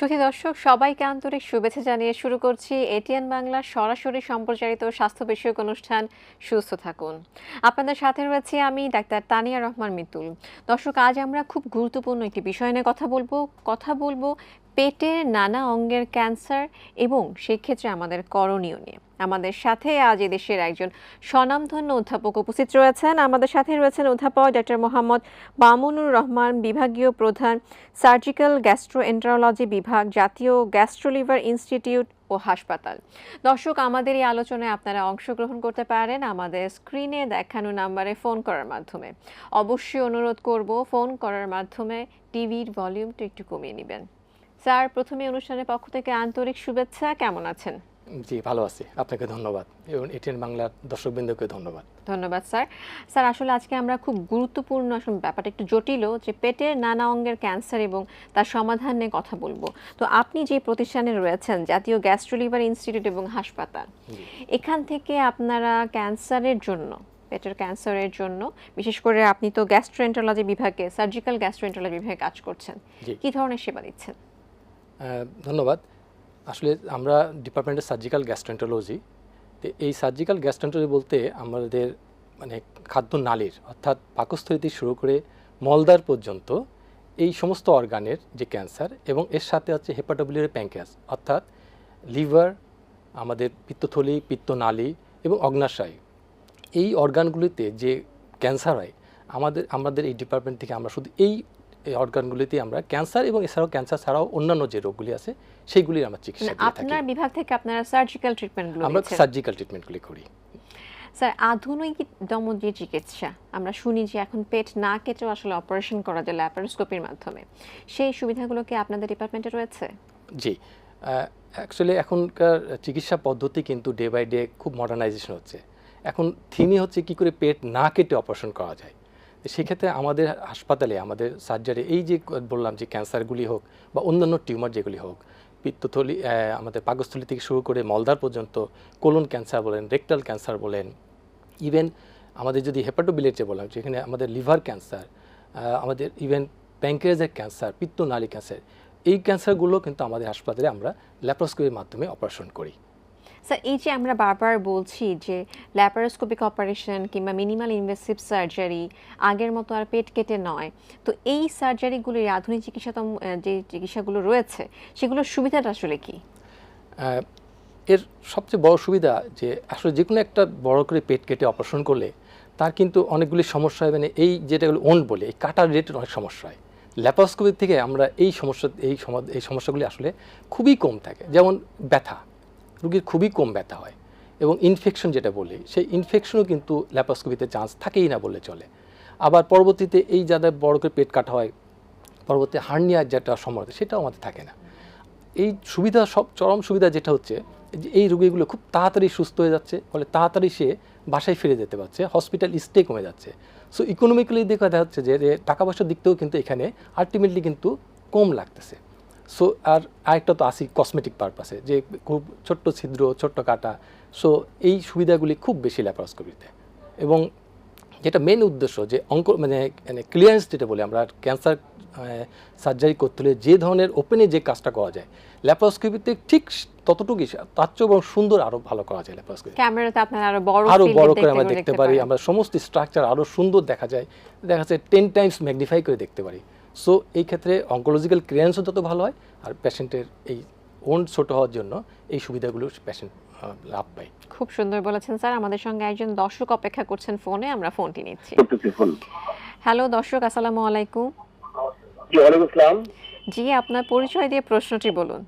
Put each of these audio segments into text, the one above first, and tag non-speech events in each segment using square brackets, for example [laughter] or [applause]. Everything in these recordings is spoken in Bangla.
সুধী দর্শক, সবাইকে আন্তরিক শুভেচ্ছা জানিয়ে শুরু করছি এটিএন বাংলার সরাসরি সম্প্রচারিত স্বাস্থ্য বিষয়ক অনুষ্ঠান। সুস্থ থাকুন। আপনাদের সাথে রয়েছে আমি ডাক্তার তানিয়া রহমান মিতুল। দর্শক, আজ আমরা খুব গুরুত্বপূর্ণ একটি বিষয় নিয়ে কথা বলব। কথা বলব পেটের নানা অঙ্গের ক্যান্সার এবং সেক্ষেত্রে আমাদের করণীয় নিয়ে। আমাদের সাথে আজ এদেশের একজন স্বনামধন্য অধ্যাপক উপস্থিত রয়েছেন। আমাদের সাথে রয়েছেন অধ্যাপক ডক্টর মোহাম্মদ বামুনুর রহমান, বিভাগীয় প্রধান, সার্জিক্যাল গ্যাস্ট্রোএন্টারোলজি বিভাগ, জাতীয় গ্যাস্ট্রোলিভার ইনস্টিটিউট ও হাসপাতাল। দর্শক, আমাদের এই আলোচনায় আপনারা অংশগ্রহণ করতে পারেন আমাদের স্ক্রিনে দেখানো নাম্বারে ফোন করার মাধ্যমে। অবশ্যই অনুরোধ করব, ফোন করার মাধ্যমে টিভির ভলিউমটা একটু কমিয়ে নেবেন। স্যার প্রথমে অনুষ্ঠানের পক্ষ থেকে আন্তরিক শুভেচ্ছা। কেমন আছেন? জি ভালো আছি। আপনাকে ধন্যবাদ। এবং এটিএন বাংলার দর্শকবৃন্দকে ধন্যবাদ। ধন্যবাদ স্যার। স্যার আসলে আজকে আমরা খুব গুরুত্বপূর্ণ আসলে ব্যাপারটা একটু জটিল যে পেটের নানা অঙ্গের ক্যান্সার এবং তার সমাধান নিয়ে কথা বলব। তো আপনি যে প্রতিষ্ঠানে রয়েছেন জাতীয় গ্যাস্ট্রোলিভার ইনস্টিটিউট এবং হাসপাতাল এখান থেকে আপনারা ক্যান্সারের জন্য পেটের ক্যান্সারের জন্য বিশেষ করে আপনি তো গ্যাস্ট্রোএন্টারোলজি বিভাগে সার্জিক্যাল গ্যাস্ট্রোএন্টারোলজি বিভাগে কাজ করছেন কি ধরনের সেবা দিচ্ছেন? ধন্যবাদ। আসলে আমরা ডিপার্টমেন্টের সার্জিক্যাল গ্যাস্ট্রেন্টোলজি তো এই সার্জিক্যাল গ্যাস্ট্রেন্টোলজি বলতে আমাদের মানে খাদ্য নালীর অর্থাৎ পাকস্থলী থেকে শুরু করে মলদার পর্যন্ত এই সমস্ত অর্গানের যে ক্যান্সার এবং এর সাথে হচ্ছে হেপাটোবিলিয়ারি প্যাঙ্কাস অর্থাৎ লিভার আমাদের পিত্তথলি, পিত্তনালী এবং অগ্নাশয়। এই অর্গানগুলিতে যে ক্যান্সার হয়, আমাদের আমাদের এই ডিপার্টমেন্ট থেকে আমরা শুধু এই এই অর্গানগুলিতে আমরা ক্যান্সার এবং এছাড়াও ক্যান্সার ছাড়াও অন্যান্য যে রোগগুলি আছে সেইগুলির আমরা চিকিৎসা মানে আপনার বিভাগ থেকে আপনারা সার্জিক্যাল ট্রিটমেন্টগুলো আমরা সার্জিক্যাল ট্রিটমেন্টগুলি করি। স্যার আধুনিকতম যে চিকিৎসা আমরা শুনি যে এখন পেট না কেটেও আসলে অপারেশন করা যায় ল্যাপারোস্কোপির মাধ্যমে। সেই সুবিধাগুলো কি আপনাদের ডিপার্টমেন্টে রয়েছে? জি। অ্যাকচুয়ালি এখনকার চিকিৎসা পদ্ধতি কিন্তু ডে বাই ডে খুব মডার্নাইজেশন হচ্ছে। এখন থিমই হচ্ছে কি করে পেট না কেটে অপারেশন করা যায়। সেক্ষেত্রে আমাদের হাসপাতালে, আমাদের সার্জারি এই যে বললাম যে ক্যান্সারগুলি হোক বা অন্যান্য টিউমার যেগুলি হোক, পিত্তথলি আমাদের পাকস্থলী থেকে শুরু করে মলদার পর্যন্ত, কোলন ক্যান্সার বলেন, রেকটাল ক্যান্সার বলেন ইভেন আমাদের যদি হেপাটোবিলেটে বললাম যেখানে আমাদের লিভার ক্যান্সার আমাদের ইভেন প্যাঙ্ক্রিয়াসের ক্যান্সার, পিত্তনালী ক্যান্সার, এই ক্যান্সারগুলো কিন্তু আমাদের হাসপাতালে আমরা ল্যাপ্রোস্কোপির মাধ্যমে অপারেশন করি। স্যার এই যে আমরা বারবার বলছি যে ল্যাপারোস্কোপিক অপারেশন কিংবা মিনিমাল ইনভেসিভ সার্জারি আগের মতো আর পেট কেটে নয়, তো এই সার্জারিগুলো এই আধুনিক চিকিৎসাতম যে চিকিৎসাগুলো রয়েছে, সেগুলোর সুবিধাটা আসলে কি? এর সবচেয়ে বড় সুবিধা যে আসলে যে কোনো একটা বড় করে পেট কেটে অপারেশন করলে তার কিন্তু অনেকগুলি সমস্যা হয়। মানে এই যেটাগুলো ওন বলে, এই কাটার রেটের অনেক সমস্যা হয়। ল্যাপারোস্কোপির থেকে আমরা এই সমস্যা, এই এই সমস্যাগুলি আসলে খুবই কম থাকে। যেমন ব্যথা। রুগীর খুবই কম ব্যথা হয় এবং ইনফেকশন যেটা বলি, সেই ইনফেকশনও কিন্তু ল্যাপারোস্কোপিতে চান্স থাকেই না বললে চলে। আবার পরবর্তীতে এই যাদের বড় করে পেট কাটা হয়, পরবর্তী হার্নিয়ার যেটা সমস্যা সেটাও আমাদের থাকে না। এই সুবিধা, সব চরম সুবিধা যেটা হচ্ছে, যে এই রুগীগুলো খুব তাড়াতাড়ি সুস্থ হয়ে যাচ্ছে, ফলে তাড়াতাড়ি সে বাসায় ফিরে যেতে পারছে হসপিটাল স্টে কমে যাচ্ছে। সো ইকোনমিক্যালি দেখা যাচ্ছে যে টাকা পয়সার দিক থেকেও কিন্তু এখানে আলটিমেটলি কিন্তু কম লাগতেছে। সো আর আরেকটা তো আসি কসমেটিক পারপাসে যে খুব ছোট্ট ছিদ্র ছোট্ট কাটা। সো এই সুবিধাগুলি খুব বেশি ল্যাপারোস্কোপিতে এবং যেটা মেন উদ্দেশ্য যে অঙ্ক মানে মানে ক্লিয়ারেন্স যেটা বলি আমরা ক্যান্সার সার্জারি করতে হলে যে ধরনের ওপেনে যে কাজটা করা যায় ল্যাপারোস্কোপিতে ঠিক ততটুকুই তার চেয়েও বরং সুন্দর আরও ভালো করা যায় ল্যাপারোস্কোপি ক্যামেরাতে আপনারা আরও বড় আরও বড় করে আমরা দেখতে দেখতে পারি আমরা সমস্ত স্ট্রাকচার আরও সুন্দর দেখা যায়। দেখা যাচ্ছে টেন টাইমস ম্যাগনিফাই করে দেখতে পারি। সো এই ক্ষেত্রে অঙ্কোলজিক্যাল ক্লিয়ারেন্সও তত ভালো হয় আর পেশেন্টের এই ওন ছোট হওয়ার জন্য এই সুবিধাগুলো পেশেন্ট লাভ পায়। খুব সুন্দর বলেছেন স্যার। আমাদের সঙ্গে একজন দর্শক অপেক্ষা করছেন ফোনে। আমরা ফোনটি নিচ্ছি। হ্যালো দর্শক আসসালামু আলাইকুম। জি ওয়ালাইকুম আসসালাম। জি আপনার পরিচয় দিয়ে প্রশ্নটি বলুন।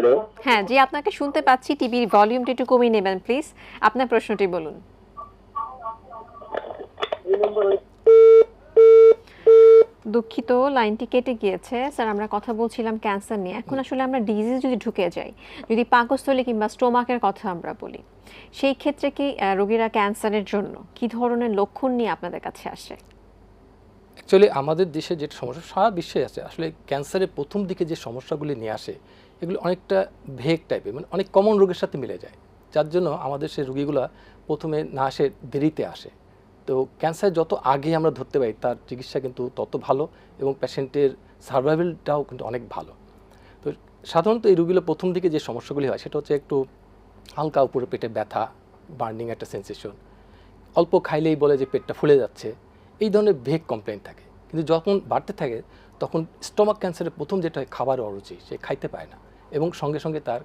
হ্যালো। হ্যাঁ জি আপনাকে শুনতে পাচ্ছি। টিভির ভলিউমটি একটু কমিয়ে নেবেন প্লিজ। আপনার প্রশ্নটি বলুন। দুঃখিত লাইনটি কেটে গিয়েছে। স্যার আমরা কথা বলছিলাম ক্যান্সার নিয়ে। এখন আসলে আমরা ডিজিজ যদি ঢুকে যাই যদি পাকস্থলী কিংবা স্টোমাকের কথা আমরা বলি সেই ক্ষেত্রে কি রোগীরা ক্যান্সারের জন্য কি ধরনের লক্ষণ নিয়ে আপনাদের কাছে আসে? অ্যাকচুয়ালি আমাদের দেশে যেটা সমস্যা সারা বিশ্বে আছে। আসলে ক্যান্সারের প্রথম দিকে যে সমস্যাগুলি নিয়ে আসে এগুলো অনেকটা ভেগ টাইপের মানে অনেক কমন রোগের সাথে মিলে যায়। যার জন্য আমাদের সেই রুগীগুলো প্রথমে না আসে, দেরিতে আসে। তো ক্যান্সার যত আগে আমরা ধরতে পারি, তার চিকিৎসা কিন্তু তত ভালো এবং পেশেন্টের সার্ভাইভেলটাও কিন্তু অনেক ভালো। তো সাধারণত এই রুগীগুলো প্রথম দিকে যে সমস্যাগুলি হয়, সেটা হচ্ছে একটু হালকা উপরে পেটে ব্যথা বার্নিং একটা সেন্সেশন অল্প খাইলেই বলে যে পেটটা ফুলে যাচ্ছে, এই ধরনের ভেগ কমপ্লেন থাকে। কিন্তু যখন বাড়তে থাকে, তখন স্টমাক ক্যান্সারের প্রথম যেটা হয়, খাবার অরুচি, সে খাইতে পায় না। এবং সঙ্গে সঙ্গে তার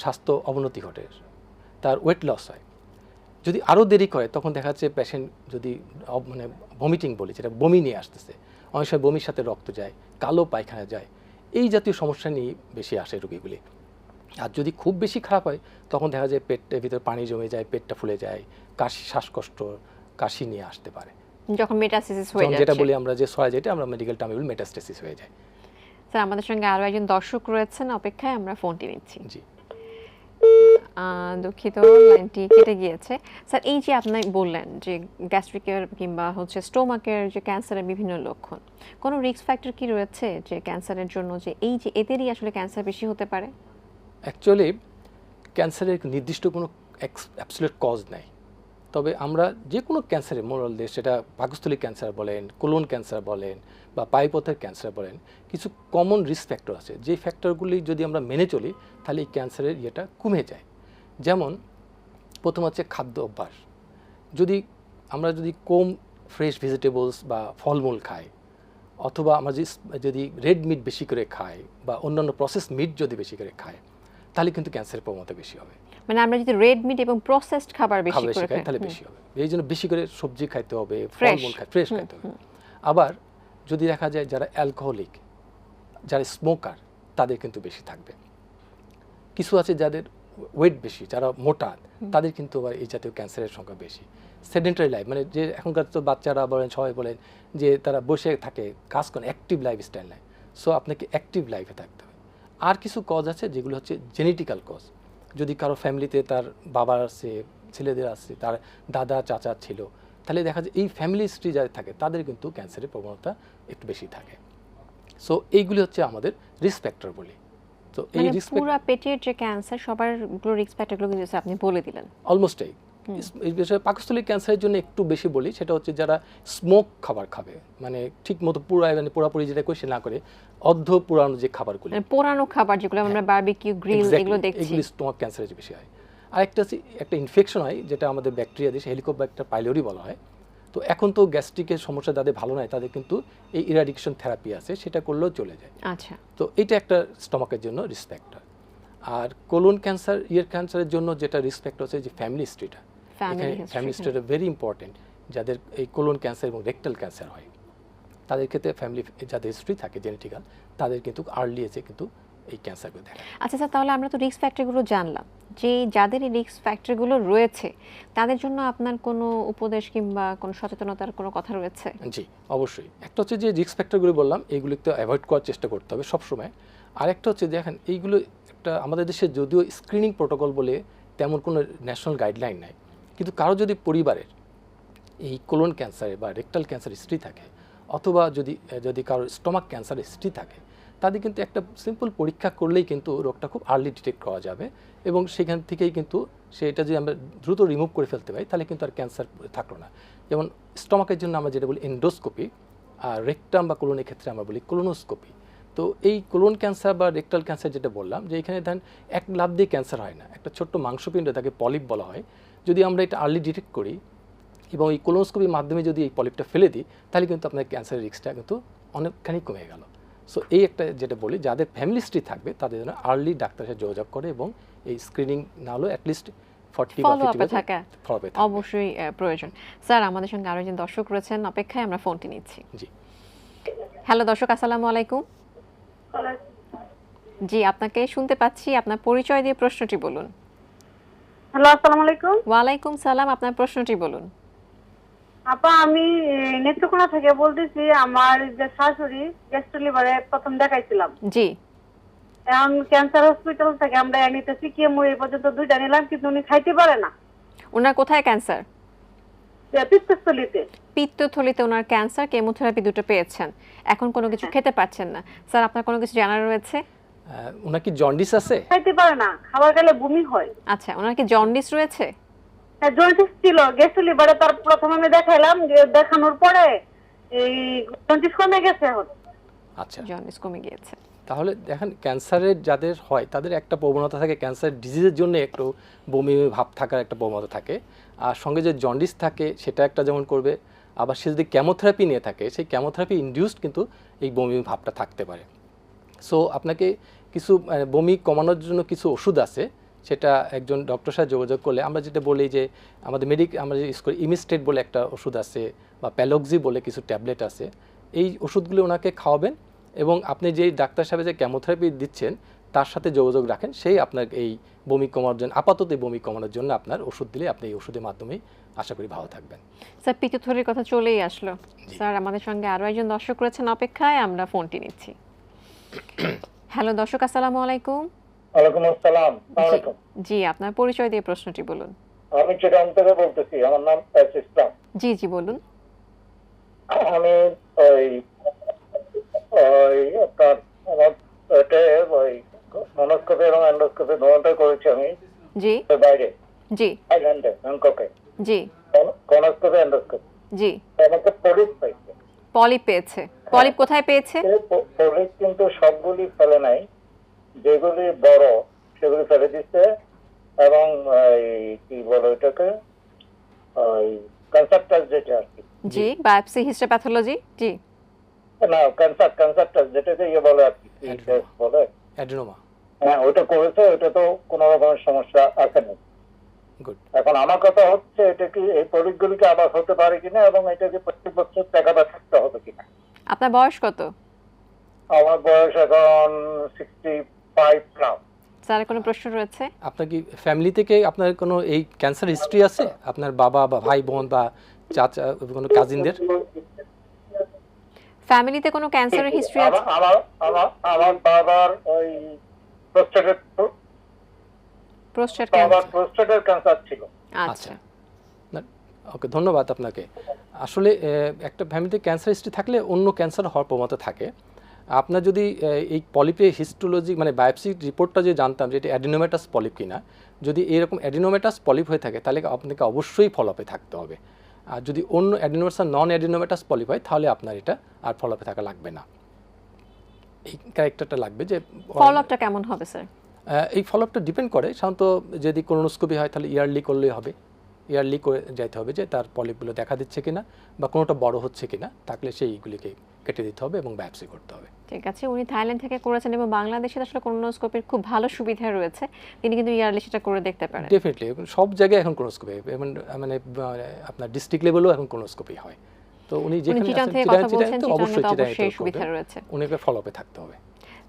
স্বাস্থ্য অবনতি ঘটে। তার ওয়েট লস হয়। যদি আরও দেরি করে তখন দেখা যাচ্ছে পেশেন্ট যদি মানে ভমিটিং বলি যেটা বমি নিয়ে আসতেছে অনেক সময় বমির সাথে রক্ত যায় কালো পায়খানা যায় এই জাতীয় সমস্যা নিয়ে বেশি আসে রোগীগুলি। আর যদি খুব বেশি খারাপ হয় তখন দেখা যায় পেটের ভিতরে পানি জমে যায় পেটটা ফুলে যায় কাশি শ্বাসকষ্ট কাশি নিয়ে আসতে পারে। যখন মেটাসিস হয়ে যেমন যেটা বলি আমরা যে সরা যেটা আমরা মেডিকেল টার্মে বলি মেটাস্টেসিস হয়ে যায়। স্যার আমাদের সঙ্গে আরও একজন দর্শক রয়েছেন। অপেক্ষায় আমরা ফোনটি নিচ্ছি। জি। দুঃখিত লাইনটি কেটে গিয়েছে। স্যার এই যে আপনি বললেন যে গ্যাস্ট্রিকের কিংবা হচ্ছে স্টোমাকের যে ক্যান্সারের বিভিন্ন লক্ষণ কোনো রিস্ক ফ্যাক্টর কি রয়েছে যে ক্যান্সারের জন্য যে এই যে এদেরই আসলে ক্যান্সার বেশি হতে পারে? অ্যাকচুয়ালি ক্যান্সারের নির্দিষ্ট কোনো অ্যাবসুলেট কজ নাই। তবে আমরা যে কোনো ক্যান্সারে মোরাল দিয়ে সেটা পাকস্থলী ক্যান্সার বলেন কোলন ক্যান্সার বলেন বা পাইপথের ক্যান্সার বলেন কিছু কমন রিস্ক ফ্যাক্টর আছে। যে ফ্যাক্টরগুলি যদি আমরা মেনে চলি তাহলে এই ক্যান্সারের ইয়েটা কমে যায়। যেমন প্রথম হচ্ছে খাদ্য অভ্যাস। যদি আমরা যদি কম ফ্রেশ ভেজিটেবলস বা ফলমূল খাই অথবা আমরা যদি রেড মিট বেশি করে খাই বা অন্যান্য প্রসেস মিট যদি বেশি করে খাই তাহলে কিন্তু ক্যান্সারের প্রবণতা বেশি হবে। মানে আমরা যদি রেড মিট এবং প্রসেসড খাবার বেশি করে খাই খাই। তাহলে বেশি হবে। এই জন্য বেশি করে সবজি খাইতে হবে ফলমূল খাই ফ্রেশ খাইতে হবে। আবার যদি দেখা যায় যারা অ্যালকোহলিক যারা স্মোকার তাদের কিন্তু বেশি থাকবে। কিছু আছে যাদের ওয়েট বেশি যারা মোটা তাদের কিন্তু আবার এই জাতীয় ক্যান্সারের সংখ্যা বেশি। সেডেন্টারি লাইফ মানে যে এখনকার তো বাচ্চারা বলেন সবাই বলেন যে তারা বসে থাকে কাজ করেন অ্যাক্টিভ লাইফ। স্টাইল নেয় সো আপনাকে অ্যাক্টিভ লাইফে থাকতে হবে। আর কিছু কজ আছে যেগুলো হচ্ছে জেনেটিক্যাল কজ যদি কারও ফ্যামিলিতে তার বাবার আছে ছেলেদের আছে তার দাদা চাচা ছিল তাহলে দেখা যায় এই ফ্যামিলি হিস্ট্রি যাদের থাকে তাদের কিন্তু ক্যান্সারের প্রবণতা একটু বেশি থাকে। সো এইগুলি হচ্ছে আমাদের রিস্ক ফ্যাক্টর বলি। তো এই মানে রিস্ক পুরো পেটের যে ক্যান্সার সবার রিস্ক ফ্যাক্টরগুলো কিন্তু আপনি বলে দিলেন। অলমোস্ট এই। বিষয়ে ক্যান্সারের জন্য একটু বেশি বলি সেটা হচ্ছে যারা স্মোক খাবার খাবে মানে ঠিক মতো পুরো মানে পুরোপুরি যেটা করে সে না করে অর্ধ পুরানো যে খাবারগুলি। পুরানো খাবার যেগুলো আমরা বারবিকিউ গ্রিল এগুলো দেখছি। এগুলি স্টোমাক ক্যান্সারের বেশি হয়। আরেকটা একটা ইনফেকশন হয় যেটা আমাদের ব্যাকটেরিয়া দিয়ে হেলিকোব্যাক্টার পাইলোরি বলা হয়। তো এখন তো গ্যাস্ট্রিকের সমস্যা যাদের ভালো নয় তাদের কিন্তু এই ইরাডিকশন থেরাপি আছে সেটা করলেও চলে যায়। আচ্ছা। তো এটা একটা স্টমাকের জন্য রিস্ক ফ্যাক্টর আর কোলন ক্যান্সার ইয়ের ক্যান্সারের জন্য যেটা রিস্ক ফ্যাক্টর হচ্ছে যে ফ্যামিলি হিস্ট্রিটা এখানে ফ্যামিলি হিস্ট্রিটা ভেরি ইম্পর্টেন্ট যাদের এই কোলন ক্যান্সার এবং রেকটাল ক্যান্সার হয়। তাদের ক্ষেত্রে ফ্যামিলি যাদের হিস্ট্রি থাকে জেনেটিক্যাল তাদের কিন্তু আর্লি এজে কিন্তু এই ক্যান্সারগুলো দেখা। আচ্ছা স্যার তাহলে আমরা তো রিস্ক ফ্যাক্টরগুলো জানলাম। যে যাদের এই রিস্ক ফ্যাক্টরগুলো রয়েছে তাদের জন্য আপনার কোনো উপদেশ কিংবা কোনো সচেতনতার কোনো কথা রয়েছে? জি অবশ্যই। একটা হচ্ছে যে রিস্ক ফ্যাক্টরগুলো বললাম এইগুলো তো অ্যাভয়েড করার চেষ্টা করতে হবে সবসময়। আরেকটা হচ্ছে দেখেন এইগুলো একটা আমাদের দেশে যদিও স্ক্রিনিং প্রোটোকল বলে তেমন কোনো ন্যাশনাল গাইডলাইন নাই। কিন্তু কারও যদি পরিবারের এই কোলন ক্যান্সারে বা রেকটাল ক্যান্সার হিস্ট্রি থাকে অথবা যদি যদি কারোর স্টমাক ক্যান্সার হিস্ট্রি থাকে তাদের কিন্তু একটা সিম্পল পরীক্ষা করলেই কিন্তু রোগটা খুব আর্লি ডিটেক্ট করা যাবে এবং সেখান থেকেই কিন্তু সেটা যদি আমরা দ্রুত রিমুভ করে ফেলতে পারি, তাহলে কিন্তু আর ক্যান্সার থাকল না। যেমন স্টমাকের জন্য আমরা যেটা বলি এন্ডোস্কোপি আর রেকটাম বা কোলনের ক্ষেত্রে আমরা বলি কোলোনোস্কোপি তো এই কোলন ক্যান্সার বা রেকটাল ক্যান্সার যেটা বললাম, যে এখানে ধরেন এক লাভ দিয়ে ক্যান্সার হয় না, একটা ছোট্ট মাংসপিণ্ড তাকে পলিপ বলা হয়। যদি আমরা এটা আর্লি ডিটেক্ট করি এবং এই কোলোনোস্কোপির মাধ্যমে যদি এই পলিপটা ফেলে দিই, তাহলে কিন্তু আপনার ক্যান্সারের রিস্কটা কিন্তু অনেকখানি কমে গেল। সো এই একটা যেটা বলি যাদের ফ্যামিলি হিস্ট্রি থাকবে তাদের জন্য আর্লি ডাক্তারের সাথে যোগাযোগ করে এবং এই স্ক্রিনিং না হলেও অ্যাটলিস্ট অবশ্যই প্রয়োজন। স্যার আমাদের সঙ্গে আরও একজন দর্শক রয়েছেন। অপেক্ষায় আমরা ফোনটি নিচ্ছি। জি। হ্যালো দর্শক আসসালামু আলাইকুম। জি আপনাকে শুনতে পাচ্ছি। আপনার পরিচয় দিয়ে প্রশ্নটি বলুন। হ্যালো আসসালামু আলাইকুম। ওয়ালাইকুম সালাম। আপনার প্রশ্নটি বলুন। আপা আমি নেত্রকোনা থেকে বলতেছি আমার যে শাশুড়ি গ্যাস্ট্রো লিভারে প্রথম দেখাইছিলাম। জি। এখন ক্যান্সার হসপিটাল থেকে আমরা নিতেছি কেমো এই পর্যন্ত দুইটা নিলাম কিন্তু উনি খাইতে পারে না। ওনার কোথায় ক্যান্সার যে পিত্তস্থলিতে। পিত্তথলিতে ওনার ক্যান্সার কেমোথেরাপি দুটো পেয়েছেন। এখন কোনো কিছু খেতে পারছেন না। স্যার আপনার কোনো কিছু জানার রয়েছে? আহ, ওনার কি জন্ডিস আছে? খাইতে পারে না খাবার খেলে বমি হয়। আচ্ছা ওনার কি জন্ডিস রয়েছে? জন্ডিস ছিল গেস্ট লিভারে তার প্রথম আমি দেখাইলাম দেখানোর পরে এই জন্ডিস কমে গেছে এখন। আচ্ছা। জন্ডিস কমে গিয়েছে। তাহলে দেখেন ক্যান্সারের যাদের হয় তাদের একটা প্রবণতা থাকে ক্যান্সার ডিজিজের জন্য একটু বমি ভাব থাকার একটা প্রবণতা থাকে। আর সঙ্গে যে জন্ডিস থাকে সেটা একটা যেমন করবে আবার সে যদি ক্যামোথেরাপি নিয়ে থাকে সেই কেমোথেরাপি ইনডিউসড কিন্তু এই বমি বমি ভাবটা থাকতে পারে। সো আপনাকে কিছু বমি কমানোর জন্য কিছু ওষুধ আছে সেটা একজন ডক্টর সাথে যোগাযোগ করলে আমরা যেটা বলি যে আমাদের মেডিক আমরা যে ইউজ করি ইমিস্টেট বলে একটা ওষুধ আছে বা প্যালক্সি বলে কিছু ট্যাবলেট আছে এই ওষুধগুলো ওনাকে খাওয়াবেন এবং আপনি যেই ডাক্তার সাহেব যে কেমোথেরাপি দিচ্ছেন তার সাথে যোগাযোগ রাখেন সেই আপনার এই বমি কমানোর জন্য আপাতত এই বমি কমানোর জন্য আপনার ওষুধ দিলে আপনি এই ওষুধের মাধ্যমেই আশা করি ভালো থাকবেন। স্যার পিতুথরির কথা চলেই আসলো। স্যার আমাদের সঙ্গে আরও একজন দর্শক রয়েছেন অপেক্ষায় আমরা ফোনটি নিচ্ছি। [coughs] হ্যালো দর্শক আসসালামু আলাইকুম। ওয়ালাইকুম আসসালাম আলাইকুম জি আপনার পরিচয় দিয়ে প্রশ্নটি বলুন। আমি চিটাং থেকে বলতেছি আমার নাম এস ইসলাম। জি জি বলুন। আমি ওই ওই আপনার আমার ওই মনোস্কোপি এবং এন্ডোস্কোপি করেছি আমি। জি। বাইরে। জি। থাইল্যান্ডে ব্যাংককে। জি। কনোস্কোপি এন্ডোস্কোপি জি। আমাকে পলিপ পাইছে পলিপ পেয়েছে। পলিপ কোথায় পেয়েছে? পলিপ কিন্তু সবগুলি ফেলে নাই। যেগুলি বড় সেগুলি ফেলে দিচ্ছে এবং কি বলে ওইটাকে ওই যেটা আর কি। জি বায়োপসি হিস্টোপ্যাথোলজি জি। না কনসেপ্টাস যেটাকে ইয়ে বলে আর কি বলে। অ্যাডেনোমা হ্যাঁ ওইটা করেছে ওইটা তো কোনো রকমের সমস্যা আসেনি গুড এখন আমার কথা হচ্ছে এটা কি এই পরীক্ষগুলিকে আবার হতে পারে কিনা এবং এটাকে প্রত্যেক বছর দেখাতে থাকতে হবে কিনা? আপনার বয়স কত? আমার বয়স এখন সিক্সটি ফাইভ প্লাস স্যার কোনো প্রশ্ন রয়েছে? আপনার কি ফ্যামিলি থেকে আপনার কোনো এই ক্যান্সার হিস্ট্রি আছে? আপনার বাবা বা ভাই বোন বা চাচা কোনো কাজিনদের ফ্যামিলিতে কোনো ক্যান্সারের হিস্ট্রি আছে? আমার আমার আমার বাবার ওই প্রোস্টেট বাবার ক্যান্সার প্রোস্টেটের ক্যান্সার ছিল। আচ্ছা। ওকে ধন্যবাদ আপনাকে। আসলে একটা ফ্যামিলিতে ক্যান্সার হিস্ট্রি থাকলে অন্য ক্যান্সার হওয়ার প্রবণতা থাকে। আপনার যদি এই পলিপে হিস্টোলজি মানে বায়োপসি রিপোর্টটা যে জানতাম যে এটা অ্যাডিনোমেটাস পলিপ কিনা যদি এরকম অ্যাডিনোমেটাস পলিপ হয়ে থাকে তাহলে আপনাকে অবশ্যই ফলোপে থাকতে হবে। আর যদি অন্য অ্যাডিনোমেটাস নন অ্যাডিনোমেটাস পলিপ হয় তাহলে আপনার এটা আর ফলোপে থাকা লাগবে না। এই ক্যারেক্টারটা লাগবে যে ফলো আপটা কেমন হবে স্যার এই ফলোআপটা ডিপেন্ড করে। সাধারণত যদি কোলোনোস্কোপি হয় তাহলে ইয়ারলি করলেই হবে। ইয়ারলি করে যাইতে হবে যে তার পলিপগুলো দেখা দিচ্ছে কিনা বা কোনোটা বড় হচ্ছে কিনা থাকলে সেইগুলিকে কেটে দিতে হবে এবং ব্যবসা করতে হবে। ঠিক আছে উনি থাইল্যান্ড থেকে করেছেন এবং বাংলাদেশে আসলে কোনোস্কোপির খুব ভালো সুবিধা রয়েছে। তিনি কিন্তু ইয়ারলি সেটা করে দেখতে পারেন। ডেফিনেটলি সব জায়গায় এখন কোনোস্কোপি এবং মানে আপনার ডিস্ট্রিক্ট লেভেলেও এখন কোনোস্কোপি হয়। তো উনি যেখানে আছেন, কথা বলছেন অবশ্যই অবশ্যই সুবিধা রয়েছে। উনিকে ফলোপে থাকতে হবে।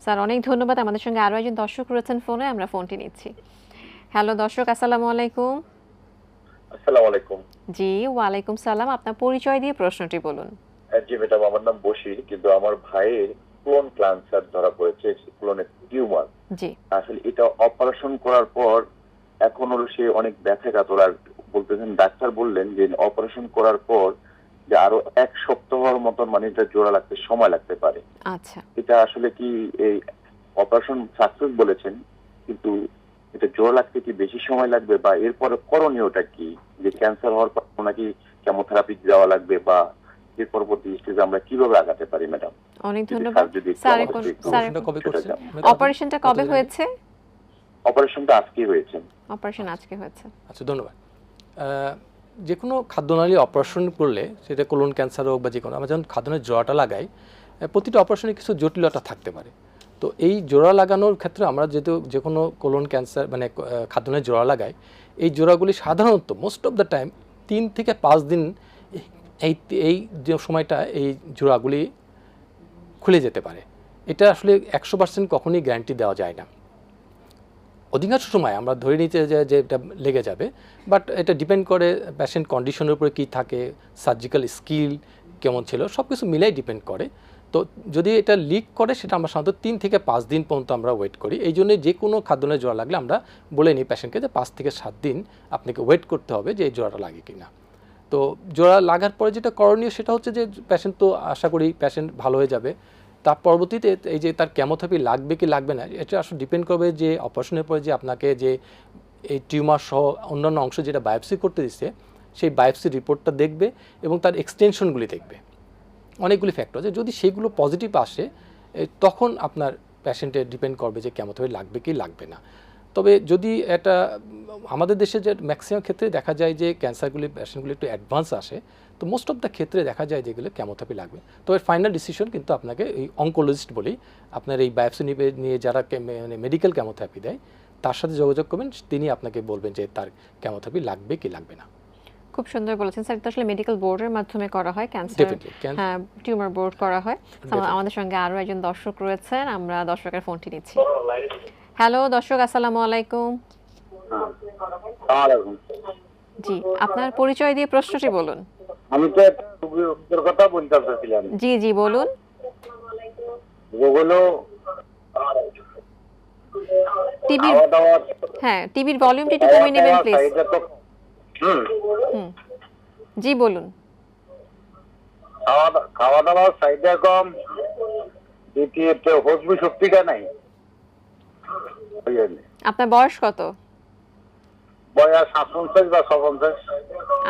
স্যার অনেক ধন্যবাদ। আমাদের সঙ্গে আরও একজন দর্শক রয়েছেন ফোনে আমরা ফোনটি নিচ্ছি। হ্যালো দর্শক আসসালামু আলাইকুম। আসসালামু আলাইকুম। জি ওয়ালাইকুম সালাম। আপনার পরিচয় দিয়ে প্রশ্নটি বলুন। জি ম্যাডাম আমার নাম বশির কিন্তু আমার ভাইয়ের ক্লোন ক্যান্সার ধরা পড়েছে ক্লোনের টিউমার। জি। আসলে এটা অপারেশন করার পর এখন হলো সে অনেক ব্যথা কাতর আর বলতেছেন ডাক্তার বললেন যে অপারেশন করার পর যে আরও এক সপ্তাহের মতন মানে এটা জোড়া লাগতে সময় লাগতে পারে। আচ্ছা। এটা আসলে কি এই অপারেশন সাকসেস বলেছেন কিন্তু এটা জোড়া লাগতে কি বেশি সময় লাগবে বা এরপরে করণীয়টা কি? যে ক্যান্সার হওয়ার পর নাকি কেমোথেরাপি দেওয়া লাগবে বা এর পরবর্তী স্টেজে আমরা কীভাবে আগাতে পারি ম্যাডাম? অনেক ধন্যবাদ। স্যার স্যার অপারেশনটা কবে করছেন? অপারেশনটা কবে হয়েছে? অপারেশনটা আজকে হয়েছে। অপারেশন আজকে হয়েছে। আচ্ছা ধন্যবাদ। যে কোনো খাদ্যনালী অপারেশন করলে সেটা কোলন ক্যান্সার হোক বা যে কোনো আমরা যখন জোড়াটা লাগাই প্রতিটা অপারেশনে কিছু জটিলতা থাকতে পারে। তো এই জোড়া লাগানোর ক্ষেত্রে আমরা যেহেতু যে কোনো কোলন ক্যান্সার মানে আহ, খাদ্যনালীর জোড়া লাগাই এই জোড়াগুলি সাধারণত মোস্ট অফ দ্য টাইম তিন থেকে পাঁচ দিন এই এই যে সময়টা এই জোড়াগুলি খুলে যেতে পারে। এটা আসলে একশো পার্সেন্ট কখনই গ্যারান্টি দেওয়া যায় না। অধিকাংশ সময় আমরা ধরে নিতে যে যে এটা লেগে যাবে বাট এটা ডিপেন্ড করে পেশেন্ট কন্ডিশনের উপরে কী থাকে সার্জিক্যাল স্কিল কেমন ছিল সব কিছু মিলাই ডিপেন্ড করে। তো যদি এটা লিক করে, সেটা আমরা সাধারণত তিন থেকে পাঁচ দিন পর্যন্ত আমরা ওয়েট করি। এই জন্য যে কোনো খাদ্যনের জোড়া লাগলে আমরা বলে নিই পেশেন্টকে যে পাঁচ থেকে সাত দিন আপনাকে ওয়েট করতে হবে যে এই জোড়াটা লাগে কি না তো জোড়া লাগার পরে যেটা করণীয় সেটা হচ্ছে যে প্যাশেন্ট তো আশা করি প্যাশেন্ট ভালো হয়ে যাবে। তার পরবর্তীতে এই যে তার কেমোথেরাপি লাগবে কি লাগবে না, এটা আসলে ডিপেন্ড করবে যে অপারেশনের পরে যে আপনাকে যে এই টিউমার সহ অন্যান্য অংশ যেটা বায়োপসি করতে দিচ্ছে, সেই বায়োপসি রিপোর্টটা দেখবে এবং তার এক্সটেনশনগুলি দেখবে। অনেকগুলি ফ্যাক্টর আছে, যদি সেগুলো পজিটিভ আসে তখন আপনার প্যাশেন্টের ডিপেন্ড করবে যে কেমোথেরাপি লাগবে কি লাগবে না। তবে যদি এটা আমাদের দেশে যে ম্যাক্সিমাম ক্ষেত্রে দেখা যায় যে ক্যান্সারগুলি পেশেন্টগুলি একটু অ্যাডভান্স আসে তো মোস্ট অফ দ্য ক্ষেত্রে দেখা যায় যেগুলো কেমোথেরাপি লাগবে। তবে ফাইনাল ডিসিশন কিন্তু আপনাকে এই অঙ্কোলজিস্ট বলি আপনার এই বায়োপসি নিবে নিয়ে যারা মানে মেডিকেল কেমোথেরাপি দেয় তার সাথে যোগাযোগ করবেন তিনি আপনাকে বলবেন যে তার কেমোথেরাপি লাগবে কি লাগবে না। খুব সুন্দর বলেছেন স্যার। এটা আসলে মেডিকেল বোর্ডের মাধ্যমে করা হয় ক্যান্সার হ্যাঁ টিউমার বোর্ড করা হয়। আমাদের সঙ্গে আরও একজন দর্শক রয়েছেন আমরা দর্শকের ফোনটি নিচ্ছি। হ্যালো দর্শক আসসালামু আলাইকুম। জি আপনার পরিচয় দিয়ে প্রশ্নটি বলুন। আমি তো একটা কথা বলতে চাচ্ছিলাম। জি জি বলুন। যেগুলো টিভির হ্যাঁ টিভির ভলিউমটি একটু কমিয়ে নেবেন প্লিজ। হুম। জি বলুন। খাওয়া দা- খাওয়া দাওয়ার সাইডে কম। দ্বিতীয়ত হজমি শক্তিটা নাই। আপনার বয়স কত? বয়স বা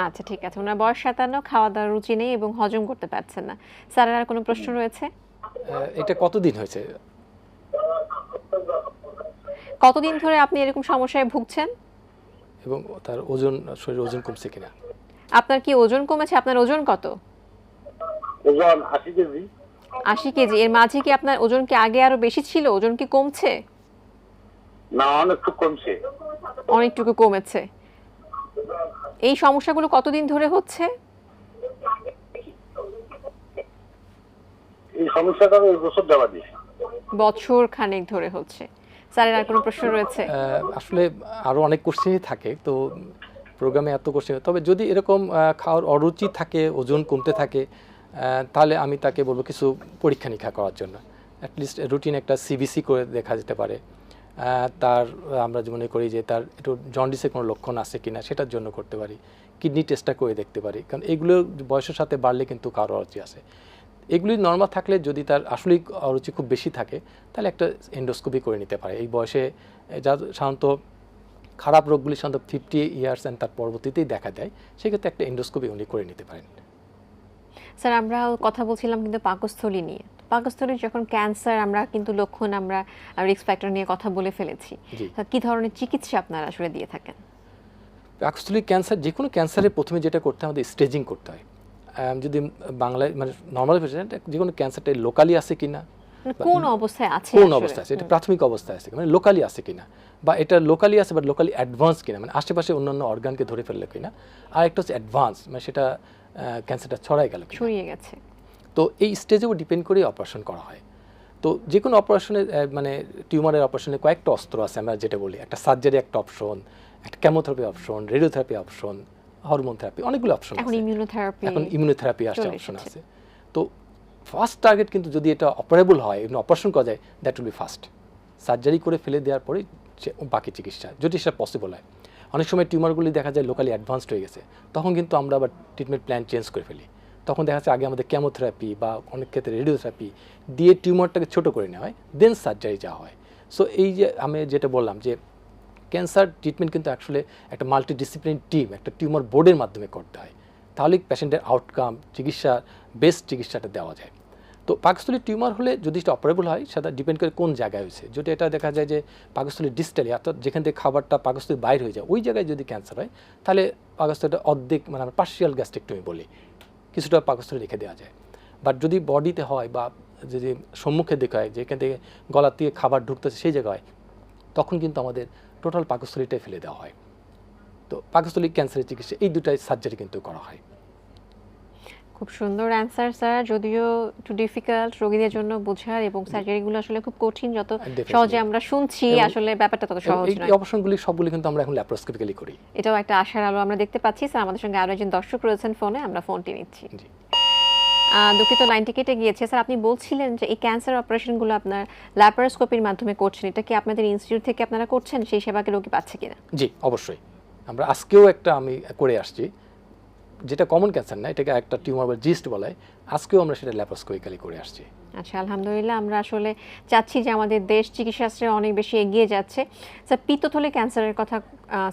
আচ্ছা ঠিক আছে। ওনার বয়স সাতান্ন খাওয়া দাওয়ার রুচি নেই এবং হজম করতে পারছেন না। স্যার আর কোনো প্রশ্ন রয়েছে? এটা কতদিন হয়েছে? কতদিন ধরে আপনি এরকম সমস্যায় ভুগছেন? এবং তার ওজন শরীরের ওজন কমছে কিনা? আপনার কি ওজন কমেছে? আপনার ওজন কত? ওজন আশি কেজি। আশি কেজি। এর মাঝে কি আপনার ওজন কি আগে আরও বেশি ছিল? ওজন কি কমছে? না অনেকটু কমছে। অনেকটুকু কমেছে। এই সমস্যাগুলো কতদিন ধরে হচ্ছে? এই সমস্যাটা বছর বছর খানেক ধরে হচ্ছে। স্যারের আর কোনো প্রশ্ন রয়েছে? আসলে আরও অনেক কোশ্চেনই থাকে তো প্রোগ্রামে এত কোশ্চেন তবে যদি এরকম খাওয়ার অরুচি থাকে ওজন কমতে থাকে আহ, তাহলে আমি তাকে বলব কিছু পরীক্ষা নিরীক্ষা করার জন্য। অ্যাটলিস্ট রুটিন একটা সিবিসি করে দেখা যেতে পারে। তার আমরা মনে করি যে তার একটু জন্ডিসের কোনো লক্ষণ আছে কিনা সেটার জন্য করতে পারি। কিডনি টেস্টটা করে দেখতে পারি। কারণ এগুলো বয়সের সাথে বাড়লে কিন্তু কারও অরুচি আছে। এগুলি নর্মাল থাকলে যদি তার আসলেই অরুচি খুব বেশি থাকে, তাহলে একটা এন্ডোস্কোপি করে নিতে পারে। এই বয়সে যা সাধারণত খারাপ রোগগুলি সাধারণত ফিফটি ইয়ার্স অ্যান্ড তার পরবর্তীতেই দেখা দেয়, সেক্ষেত্রে একটা এন্ডোস্কোপি উনি করে নিতে পারেন। স্যার আমরা কথা বলছিলাম কিন্তু পাকস্থলী নিয়ে। পাকস্থলীর যখন ক্যান্সার আমরা কিন্তু লক্ষণ আমরা রিস্ক ফ্যাক্টর নিয়ে কথা বলে ফেলেছি। কি ধরনের চিকিৎসা আপনারা আসলে দিয়ে থাকেন? পাকস্থলী ক্যান্সার যে কোনো ক্যান্সারে প্রথমে যেটা করতে আমাদের স্টেজিং করতে হয়। যদি বাংলায় মানে নর্মাল পেশেন্ট যে কোনো ক্যান্সারটা লোকালি আছে কিনা মানে কোন অবস্থায় আছে কোন অবস্থায় আছে এটা প্রাথমিক অবস্থায় আছে মানে লোকালি আছে কিনা বা এটা লোকালি আছে বা লোকালি অ্যাডভান্স কিনা মানে আশেপাশে অন্যান্য অর্গানকে ধরে ফেলল কিনা। আর একটা হচ্ছে অ্যাডভান্স মানে সেটা ক্যান্সারটা ছড়াই গেল ছড়িয়ে গেছে। তো এই স্টেজেও ডিপেন্ড করে অপারেশন করা হয়। তো যে কোনো অপারেশনে মানে টিউমারের অপারেশনে কয়েকটা অস্ত্র আছে আমরা যেটা বলি একটা সার্জারি একটা অপশন একটা chemotherapy option radiotherapy option hormone therapy অনেকগুলো অপশন এখন ইমিউনোথেরাপি এখন ইমিউনোথেরাপি আসছে অপশন আছে। তো ফার্স্ট টার্গেট কিন্তু যদি এটা অপারেবল হয় এবং অপারেশন করা যায় that will be first surgery করে ফেলে দেওয়ার পরে বাকি চিকিৎসা যদি সেটা পসিবল হয়। অনেক সময় টিউমারগুলি দেখা যায় লোকালি অ্যাডভান্সড হয়ে গেছে তখন কিন্তু আমরা আবার ট্রিটমেন্ট প্ল্যান চেঞ্জ করে ফেলি। তখন দেখা যাচ্ছে আগে আমাদের কেমোথেরাপি বা অনেক ক্ষেত্রে রেডিওথেরাপি দিয়ে টিউমারটাকে ছোট করে নেওয়া হয় দেন সার্জারি যাওয়া হয়। সো এই যে আমি যেটা বললাম যে ক্যান্সার ট্রিটমেন্ট কিন্তু আসলে একটা মাল্টিডিসিপ্লিন টিম একটা টিউমার বোর্ডের মাধ্যমে করতে হয়। তাহলে পেশেন্টের আউটকাম চিকিৎসা বেস্ট চিকিৎসাটা দেওয়া যায়। তো পাকস্থলী টিউমার হলে যদি সেটা অপারেবল হয়, সেটা ডিপেন্ড করে কোন জায়গায় হয়েছে। যদি এটা দেখা যায় যে পাকস্থলী ডিস্টালি অর্থাৎ যেখান থেকে খাবারটা পাকস্থলী বাইর হয়ে যায়, ওই জায়গায় যদি ক্যান্সার হয়, তাহলে পাকস্থলীটা অর্ধেক মানে আমরা পার্শিয়াল গ্যাস্ট্রিকটমি বলি। কিছুটা পাকস্থলে রেখে দেওয়া যায়। বাট যদি বডিতে হয় বা যদি সম্মুখের দিকে হয়, যেখান থেকে গলার দিয়ে খাবার ঢুকতেছে সেই জায়গায়, তখন কিন্তু আমাদের টোটাল পাকস্থলীটাই ফেলে দেওয়া হয়। তো পাকস্থলী ক্যান্সারের চিকিৎসা, এই দুটাই সার্জারি কিন্তু করা হয়। খুব সুন্দর অ্যান্সার স্যার যদিও একটু ডিফিকাল্ট রোগীদের জন্য বোঝার এবং সার্জারিগুলো আসলে খুব কঠিন যত সহজে আমরা শুনছি আসলে ব্যাপারটা তত সহজ এই নয়। অপারেশনগুলি সবগুলি কিন্তু আমরা এখন ল্যাপ্রোস্কোপিক্যালি করি। এটাও একটা আশার আলো আমরা দেখতে পাচ্ছি স্যার আমাদের সঙ্গে আরও একজন দর্শক রয়েছেন ফোনে আমরা ফোনটি নিচ্ছি। জি। দুঃখিত লাইনটি কেটে গিয়েছে। স্যার আপনি বলছিলেন যে এই ক্যান্সার অপারেশনগুলো আপনার ল্যাপারোস্কোপির মাধ্যমে করছেন। এটা কি আপনাদের ইনস্টিটিউট থেকে আপনারা করছেন? সেই সেবাকে রোগী পাচ্ছে কিনা? জি অবশ্যই। আমরা আজকেও একটা আমি করে আসছি। যেটা কমন ক্যান্সার না এটাকে একটা টিউমার বা জিস্ট বলা হয় আজকেও আমরা সেটা ল্যাপারোস্কোপিক্যালি করে আসছি। আচ্ছা আলহামদুলিল্লাহ আমরা আসলে চাচ্ছি যে আমাদের দেশ চিকিৎসাশাস্ত্রে অনেক বেশি এগিয়ে যাচ্ছে। স্যার পিত্তথলি ক্যান্সারের কথা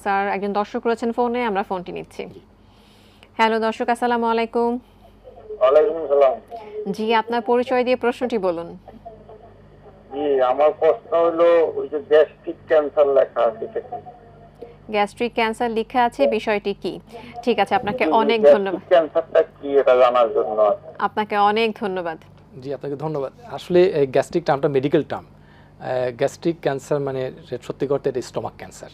স্যার একজন দর্শক রয়েছেন ফোনে আমরা ফোনটি নিচ্ছি। হ্যালো দর্শক আসসালামু আলাইকুম। জি আপনার পরিচয় দিয়ে প্রশ্নটি বলুন। জি আমার প্রশ্ন হলো ওই যে গ্যাস্ট্রিক ক্যান্সার লেখা আছে? গ্যাস্ট্রিক ক্যান্সার লেখা আছে বিষয়টি কি? ঠিক আছে আপনাকে অনেক ধন্যবাদ। ক্যান্সারটা কি এটা জানার জন্য? আপনাকে অনেক ধন্যবাদ। জি আপনাকে ধন্যবাদ। আসলে গ্যাস্ট্রিক টার্মটা মেডিকেল টার্ম। গ্যাস্ট্রিক ক্যান্সার মানে সত্যি করতে এটা স্টমাক ক্যান্সার।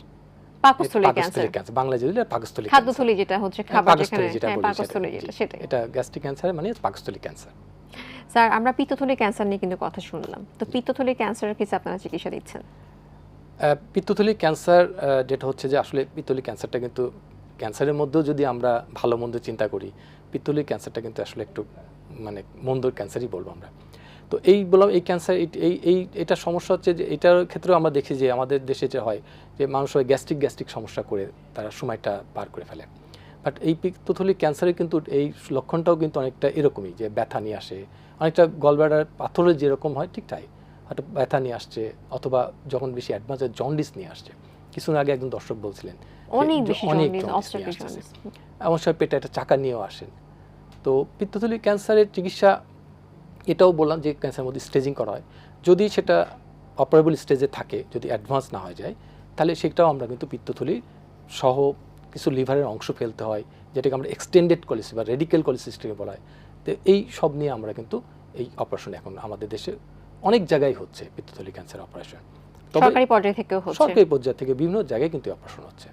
পাকস্থলী ক্যান্সার। বাংলা যদি পাকস্থলী খাদ্যথলি যেটা হচ্ছে খাবার যেখানে পাকস্থলী যেটা হ্যাঁ পাকস্থলী সেটা, যেটা জি। সেটাই। এটা গ্যাস্ট্রিক ক্যান্সার মানে পাকস্থলী ক্যান্সার। স্যার আমরা পিত্তথলি ক্যান্সার নিয়ে কিন্তু কথা শুনলাম। তো পিত্তথলি ক্যান্সারের কিছু আপনারা চিকিৎসা দিচ্ছেন? পিত্তথলি ক্যান্সার যেটা হচ্ছে যে আসলে পিত্তলি ক্যান্সারটা কিন্তু, ক্যান্সারের মধ্যেও যদি আমরা ভালো মন্দ চিন্তা করি পিত্তলি ক্যান্সারটা কিন্তু আসলে একটু মানে মন্দর ক্যান্সারই বলব আমরা। তো এই বললাম, এই ক্যান্সার, এই এই এটা সমস্যা হচ্ছে যে এটার ক্ষেত্রেও আমরা দেখি যে আমাদের দেশে যে হয়, যে মানুষ হয় গ্যাস্ট্রিক গ্যাস্ট্রিক সমস্যা করে তারা সময়টা পার করে ফেলে। বাট এই পিত্তথলি ক্যান্সারে কিন্তু এই লক্ষণটাও কিন্তু অনেকটা এরকমই যে ব্যথা নিয়ে আসে, অনেকটা গলব্লাডার পাথরের যেরকম হয় ঠিক তাই। হয়তো ব্যথা নিয়ে আসছে অথবা যখন বেশি অ্যাডভান্স জন্ডিস নিয়ে আসছে। কিছুদিন আগে একজন দর্শক বলছিলেন অনেক বেশি অনেক এমন সময় পেটে একটা চাকা নিয়েও আসেন। তো পিত্তথলি ক্যান্সারের চিকিৎসা এটাও বললাম যে ক্যান্সারের মধ্যে স্টেজিং করা হয়। যদি সেটা অপারেবল স্টেজে থাকে যদি অ্যাডভান্স না হয়ে যায় তাহলে সেটাও আমরা কিন্তু পিত্তথলি সহ কিছু লিভারের অংশ ফেলতে হয় যেটাকে আমরা এক্সটেন্ডেড কলিসি বা রেডিক্যাল কলিসিস্টিকে বলা হয়। তো এই সব নিয়ে আমরা কিন্তু এই অপারেশন এখন আমাদের দেশে অনেক জায়গায় হচ্ছে পিত্তথলি ক্যান্সার অপারেশন সরকারি পর্যায় থেকেও হচ্ছে। সরকারি পর্যায় থেকে বিভিন্ন জায়গায় কিন্তু অপারেশন হচ্ছে।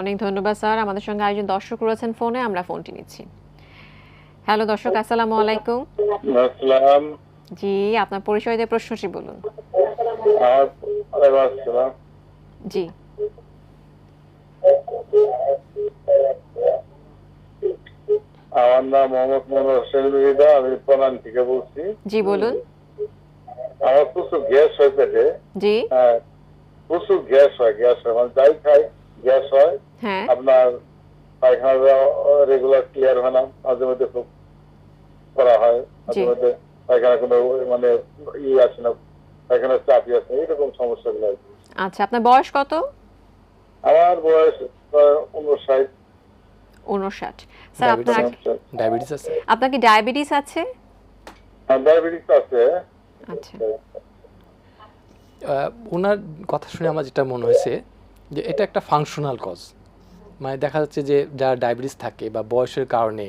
অনেক ধন্যবাদ স্যার। আমাদের সঙ্গে আরেকজন দর্শক রয়েছেন ফোনে আমরা ফোনটি নিচ্ছি। হ্যালো দর্শক আসসালামু আলাইকুম। আসসালাম। জি আপনার পরিচয় দিয়ে প্রশ্নটি বলুন। জি। আমার নাম মোহাম্মদ মনোহর হোসেন আমি প্রণাম থেকে বলছি। জি বলুন। আমার প্রচুর গ্যাস হয় পেটে জি প্রচুর গ্যাস হয় গ্যাস হয় মানে যাই খাই গ্যাস হয় হ্যাঁ আপনার পায়খানা রেগুলার ক্লিয়ার হয় না মাঝে মধ্যে খুব করা হয় মাঝে মধ্যে পায়খানা কোনো মানে ই আছে না পায়খানার চাপই আছে না, এরকম সমস্যাগুলো আর কি। আচ্ছা আপনার বয়স কত আমার বয়স উনষাট উনষাট স্যার আপনার ডায়াবেটিস আছে আপনার কি ডায়াবেটিস আছে ডায়াবেটিস আছে আচ্ছা। ওনার কথা শুনে আমার যেটা মনে হয়েছে যে এটা একটা ফাংশনাল কজ মানে দেখা যাচ্ছে যে যারা ডায়াবেটিস থাকে বা বয়সের কারণে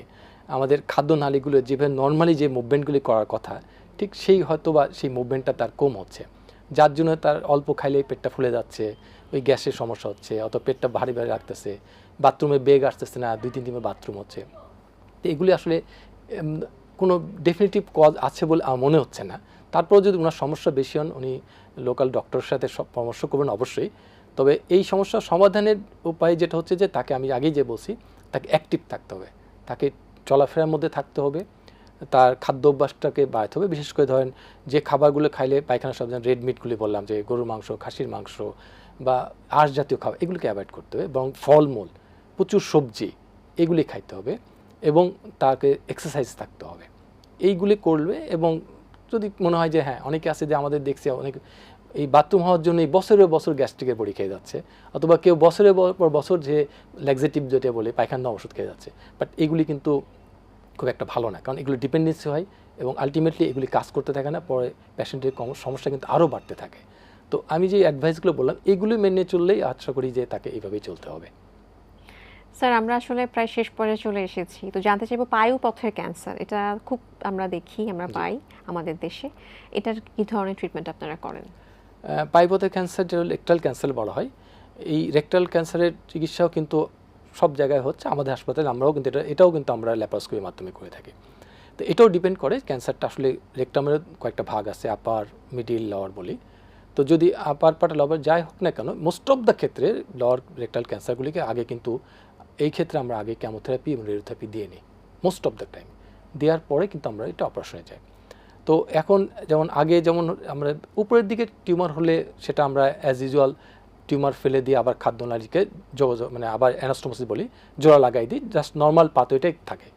আমাদের খাদ্য নালীগুলো যেভাবে নর্মালি যে মুভমেন্টগুলি করার কথা, ঠিক সেই হয়তো বা সেই মুভমেন্টটা তার কম হচ্ছে। যার জন্য তার অল্প খাইলেই পেটটা ফুলে যাচ্ছে, ওই গ্যাসের সমস্যা হচ্ছে অত পেটটা ভারী ভারী রাখতেছে বাথরুমে বেগ আসতেছে না দুই তিন দিনের বাথরুম হচ্ছে। তো এগুলি আসলে কোনো ডেফিনেটিভ কজ আছে বলে আমার মনে হচ্ছে না। তারপর যদি ওনার সমস্যা বেশি হন, উনি লোকাল ডক্টরের সাথে সব পরামর্শ করবেন অবশ্যই। তবে এই সমস্যার সমাধানের উপায় যেটা হচ্ছে যে, তাকে আমি আগেই যে বলছি, তাকে অ্যাক্টিভ থাকতে হবে। তাকে চলাফেরার মধ্যে থাকতে হবে। তার খাদ্য অভ্যাসটাকে বাড়াতে হবে। বিশেষ করে ধরেন, যে খাবারগুলো খাইলে পায়খানা সব রেড মিটগুলি বললাম, যে গরুর মাংস, খাসির মাংস বা আঁশ জাতীয় খাবার, এগুলোকে অ্যাভয়েড করতে হবে। এবং ফলমূল, প্রচুর সবজি, এগুলি খাইতে হবে এবং তাকে এক্সারসাইজ থাকতে হবে। এইগুলি করবে এবং যদি মনে হয় যে হ্যাঁ অনেকে আছে যে আমাদের দেখছি, অনেক এই বাথরুম হওয়ার জন্য এই বছরের বছর গ্যাস্ট্রিকের বড়ি খেয়ে যাচ্ছে, অথবা কেউ বছরের পর বছর যে ল্যাক্সেটিভ যেটা বলে, পায়খানা ওষুধ খেয়ে যাচ্ছে। বাট এগুলি কিন্তু খুব একটা ভালো না, কারণ এগুলো ডিপেন্ডেন্সি হয় এবং আলটিমেটলি এগুলি কাজ করতে থাকে না, পরে পেশেন্টের সমস্যা কিন্তু আরও বাড়তে থাকে। তো আমি যে অ্যাডভাইসগুলো বললাম, এগুলি মেনে চললেই আশা করি যে তাকে এইভাবেই চলতে হবে। স্যার আমরা আসলে প্রায় শেষ পর্যায়ে চলে এসেছি। তো জানতে চাইব পায়ুপথের ক্যান্সার এটা খুব আমরা দেখি আমরা পাই আমাদের দেশে। এটার কি ধরনের ট্রিটমেন্ট আপনারা করেন? পাইপথের ক্যান্সার যেটা রেকটাল ক্যান্সার বলা হয়। এই রেকটাল ক্যান্সারের চিকিৎসাও কিন্তু সব জায়গায় হচ্ছে আমাদের হাসপাতালে আমরাও কিন্তু এটা এটাও কিন্তু আমরা ল্যাপারোস্কোপির মাধ্যমে করে থাকি। তো এটাও ডিপেন্ড করে ক্যান্সারটা আসলে রেকটামের কয়েকটা ভাগ আছে আপার মিডিল লওয়ার বলি। তো যদি আপার পার্ট লওয়ার যাই হোক না কেন মোস্ট অফ দ্য ক্ষেত্রে লওয়ার রেকটাল ক্যান্সারগুলিকে আগে কিন্তু এই ক্ষেত্রে আমরা আগে ক্যামোথেরাপি এবং রেডিওথেরাপি দিয়ে নিই মোস্ট অফ দ্য টাইম দেওয়ার পরে কিন্তু আমরা এটা অপারেশনে যাই। তো এখন যেমন আগে যেমন আমরা উপরের দিকে টিউমার হলে সেটা আমরা অ্যাজ ইউজুয়াল টিউমার ফেলে দিয়ে আবার খাদ্যনালীকে যোগাযোগ মানে আবার অ্যানাস্টোমোসিস বলি, জোড়া লাগাই দিই জাস্ট নর্মাল পাথওয়েটাই থাকে।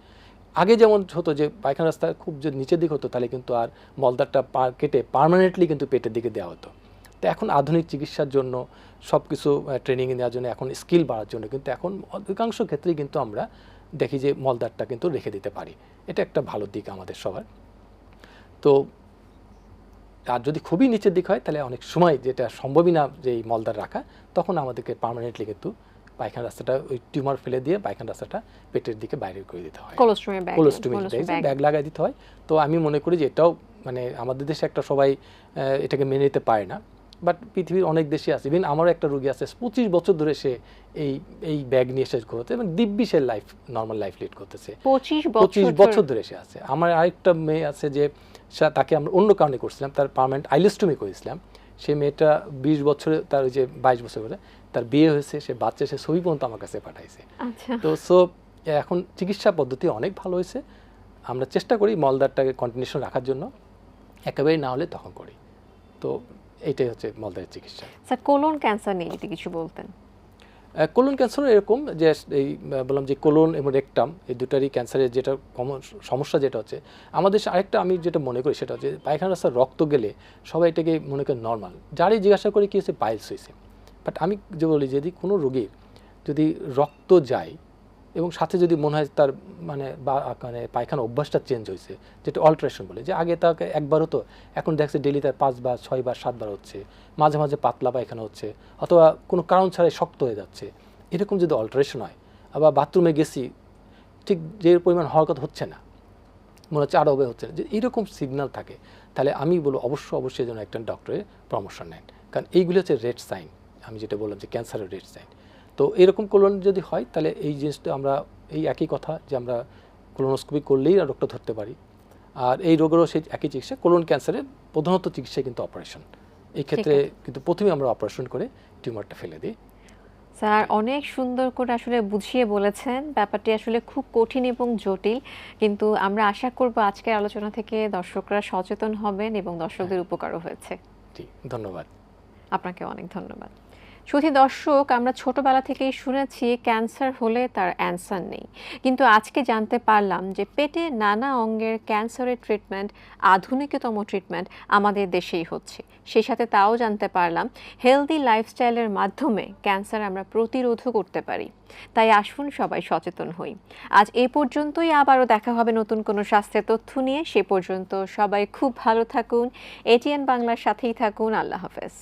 আগে যেমন হতো যে পায়খানা রাস্তা খুব যদি নিচের দিকে হতো, তাহলে কিন্তু আর মলদারটা পা কেটে পার্মানেন্টলি কিন্তু পেটের দিকে দেওয়া হতো। তো এখন আধুনিক চিকিৎসার জন্য সব কিছু ট্রেনিং নেওয়ার জন্য এখন স্কিল বাড়ার জন্য কিন্তু এখন অধিকাংশ ক্ষেত্রেই কিন্তু আমরা দেখি যে মলদারটা কিন্তু রেখে দিতে পারি। এটা একটা ভালো দিক আমাদের সবার। তো আর যদি খুবই নিচের দিক হয় তাহলে অনেক সময় যেটা সম্ভবই না যে এই মলদার রাখা তখন আমাদেরকে পার্মানেন্টলি কিন্তু পায়খানা রাস্তাটা ওই টিউমার ফেলে দিয়ে পায়খানা রাস্তাটা পেটের দিকে বাইরে করে দিতে হয়। কোলোস্টমি ব্যাগ লাগাই দিতে হয়। তো আমি মনে করি যে এটাও মানে আমাদের দেশে একটা সবাই এটাকে মেনে নিতে পারে না। বাট পৃথিবীর অনেক দেশে আছে। ইভেন আমারও একটা রুগী আছে পঁচিশ বছর ধরে সে এই এই ব্যাগ নিয়ে শেষ করতে এবং দিব্যি সে লাইফ নর্মাল লাইফ লিড করতেছে। পঁচিশ বছর ধরে? ধরে সে আছে। আমার আরেকটা মেয়ে আছে যে তাকে আমরা অন্য কারণে করছিলাম তার পার্মানেন্ট আইলেস্টমি করেছিলাম সে মেয়েটা বিশ বছরে তার ওই যে বাইশ বছর করে তার বিয়ে হয়েছে সে বাচ্চা সে ছবি পর্যন্ত আমার কাছে পাঠাইছে। আচ্ছা। তো সো এখন চিকিৎসা পদ্ধতি অনেক ভালো হয়েছে। আমরা চেষ্টা করি মলদারটাকে কন্টিনিউশন রাখার জন্য। একেবারেই না হলে তখন করি। তো এইটাই হচ্ছে মলদারের চিকিৎসা। স্যার কোলন ক্যান্সার নিয়ে যদি কিছু বলতেন। কোলন ক্যান্সার এরকম যে এই বললাম যে কোলন এবং রেকটাম এই দুটারই ক্যান্সারের যেটা কমন সমস্যা যেটা হচ্ছে আমাদের আরেকটা আমি যেটা মনে করি সেটা হচ্ছে পায়খানা রাস্তার রক্ত গেলে সবাই এটাকে মনে করে নর্মাল যারই জিজ্ঞাসা করে কি হচ্ছে পাইলস হয়েছে। বাট আমি যে বলি যদি কোনো রোগীর যদি রক্ত যায় এবং সাথে যদি মনে হয় তার মানে বা মানে পায়খানা অভ্যাসটা চেঞ্জ হয়েছে, যেটা অল্টারেশন বলে, যে আগে তাকে একবার হতো এখন দেখছে ডেলি তার পাঁচবার ছয়বার সাতবার হচ্ছে, মাঝে মাঝে পাতলা পায়খানা হচ্ছে, অথবা কোনো কারণ ছাড়াই শক্ত হয়ে যাচ্ছে, এরকম যদি অল্টারেশন হয়, আবার বাথরুমে গেছি, ঠিক যে পরিমাণ হওয়ার কথা হচ্ছে না, মনে হচ্ছে আরও হচ্ছে না, যে এরকম সিগন্যাল থাকে, তাহলে আমি বলব অবশ্যই অবশ্যই যেন একটা ডক্টরের পরামর্শ নেন, কারণ এইগুলি হচ্ছে রেড সাইন আমি যেটা বললাম যে ক্যান্সারের রেড সাইন তো এরকম কোলন যদি হয় তাহলে এই জিনিসটা আমরা এই একই কথা যে আমরা কোলোনোস্কোপি করলেই রোগটা ধরতে পারি। আর এই রোগেরও সেই একই চিকিৎসা কোলন ক্যান্সারের প্রধানত চিকিৎসা কিন্তু অপারেশন এই ক্ষেত্রে কিন্তু প্রথমে আমরা অপারেশন করে টিউমারটা ফেলে দিই। স্যার অনেক সুন্দর করে আসলে বুঝিয়ে বলেছেন। ব্যাপারটি আসলে খুব কঠিন এবং জটিল। কিন্তু আমরা আশা করব আজকের আলোচনা থেকে দর্শকরা সচেতন হবেন এবং দর্শকদের উপকারও হয়েছে। জি ধন্যবাদ। আপনাকে অনেক ধন্যবাদ। শুধু দর্শক, আমরা ছোটবেলা থেকেই শুনেছি ক্যান্সার হলে তার অ্যান্সার নেই। কিন্তু আজকে জানতে পারলাম যে পেটে নানা অঙ্গের ক্যান্সারের ট্রিটমেন্ট, আধুনিকতম ট্রিটমেন্ট আমাদের দেশেই হচ্ছে। সেই সাথে তাও জানতে পারলাম, হেলদি লাইফস্টাইলের মাধ্যমে ক্যান্সার আমরা প্রতিরোধও করতে পারি। তাই আসুন সবাই সচেতন হই। আজ এ পর্যন্তই, আবারও দেখা হবে নতুন কোনো স্বাস্থ্যের তথ্য নিয়ে। সে পর্যন্ত সবাই খুব ভালো থাকুন। এটিএন বাংলার সাথেই থাকুন। আল্লাহ হাফেজ।